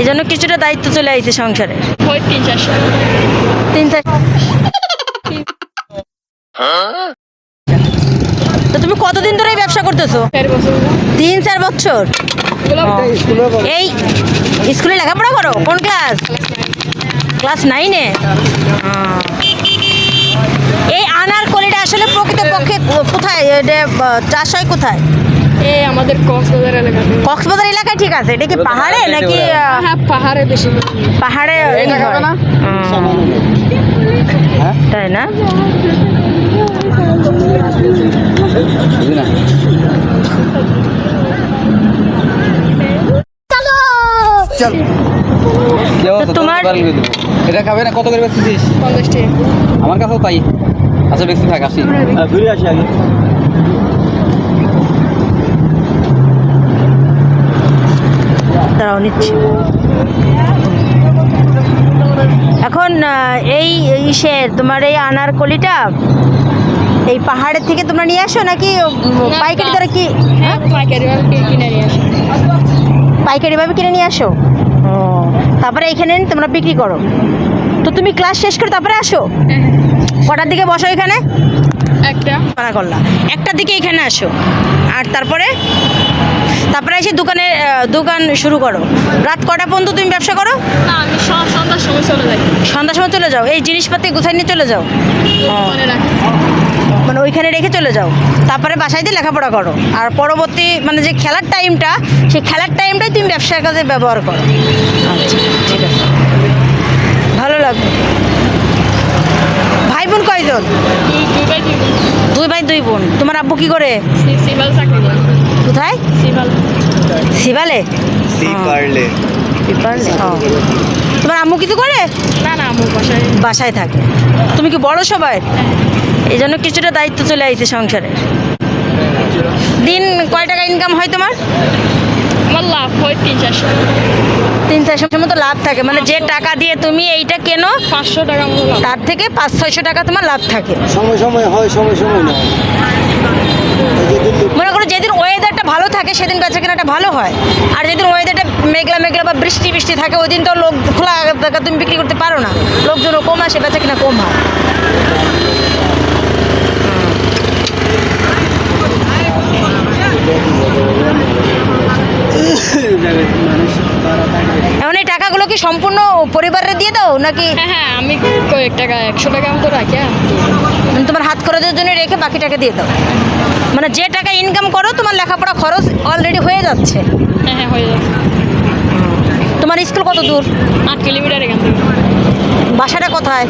এই জন্য কিছুটা দায়িত্ব চলে আইছে সংসারে। তিন চারশো তিন তো তুমি কতদিন ধরে এই ব্যবসা করতেছো? তিন চার বছর? এই স্কুলে লেখাপড়া করো? কোন ক্লাস? ক্লাস নাইনে? এই আনার কলিটা আসলে প্রকৃতপক্ষে কোথায়? এটা চাষ হয় কোথায়? এই আমাদের কক্সবাজার এলাকাতে কক্সবাজার এলাকায় ঠিক আছে এটা কি পাহাড়ে নাকি হ্যাঁ পাহাড়ে বেশি। পাহাড়ে হয়? তাই না? তোমার- এটা খাবে না? কত করে বেচতেছিস? আমার কাছেও তাই। আচ্ছা বেশি থাক আসি। ঘুরে আসি আগে। দাঁড়াও নিচ্ছি। এখন এই ইসের তোমার এই আনারকলিটা এই পাহাড়ের থেকে তোমরা নিয়ে আসো নাকি পাইকারি দরে কি হ্যাঁ পাইকারি কিনে নিয়ে পাইকারিভাবে কিনে নিয়ে আসো? ও তারপরে এখানে তোমরা বিক্রি করো। তো তুমি ক্লাস শেষ করে তারপরে আসো? হ্যাঁ, কটার দিকে বসো এখানে? একটা। করলা একটার দিকে এখানে আসো। আর তারপরে? তারপরে এসে দোকানে দোকান শুরু করো। রাত কটা পর্যন্ত তুমি ব্যবসা করো? না আমি সন্ধ্যার সময় চলে যাই। সন্ধ্যার সময় চলে যাও? এই জিনিসপাতি গুছাই নিয়ে চলে যাও? মানে ওইখানে রেখে চলে যাও। তারপরে বাসায় দিয়ে লেখাপড়া করো। আর পরবর্তী মানে যে খেলার টাইমটা সেই খেলার টাইমটাই তুমি ব্যবসার কাজে ব্যবহার করো। আচ্ছা ঠিক আছে। ভালো লাগবে ভাই বোন। কয়জন দুই। ভাই দুই বোন। তোমার আব্বু কি করে? কোথায়? সিভাল শিবালে সি পারলে। শিবালে ও তোমার আম্মু কিছু করে? না না আমার বাসায়। বাসায় থাকে। তুমি কি বড় সবাই? এই জন্য কিছুটা দায়িত্ব চলে আইছে সংসারে। দিন কয় টাকা ইনকাম হয় তোমার? আমার লাভ হয় তিন চারশো তিন চারশো মতো লাভ থাকে। মানে যে টাকা দিয়ে তুমি এইটা কেনো পাঁচশো টাকা তার থেকে পাঁচ ছয়শো টাকা তোমার লাভ থাকে। সময় সময় হয় সময় সময় না এই যে দিল্লি মনে করো যেদিন ওয়েদারটা ভালো থাকে সেদিন বেচা কেনাটা ভালো হয়। আর যেদিন ওয়েদারটা মেঘলা মেঘলা বা বৃষ্টি বৃষ্টি থাকে ওই দিন তো লোক খোলা জায়গা তুমি বিক্রি করতে পারো না। লোকজনও কম আসে বেচা কেনা কম হয়। এখন এই টাকাগুলো কি সম্পূর্ণ পরিবারে দিয়ে দাও? নাকি? হ্যাঁ হ্যাঁ আমি কয়েক টাকা একশো টাকা মতো রাখি হ্যাঁ। মানে তোমার হাত খরচের জন্য রেখে বাকি টাকা দিয়ে দাও। মানে যে টাকা ইনকাম করো তোমার লেখাপড়া খরচ অলরেডি হয়ে যাচ্ছে। হ্যাঁ হ্যাঁ হয়ে যাচ্ছে। তোমার স্কুল কত দূর? আট কিলোমিটার এখান থেকে। বাসাটা কোথায়?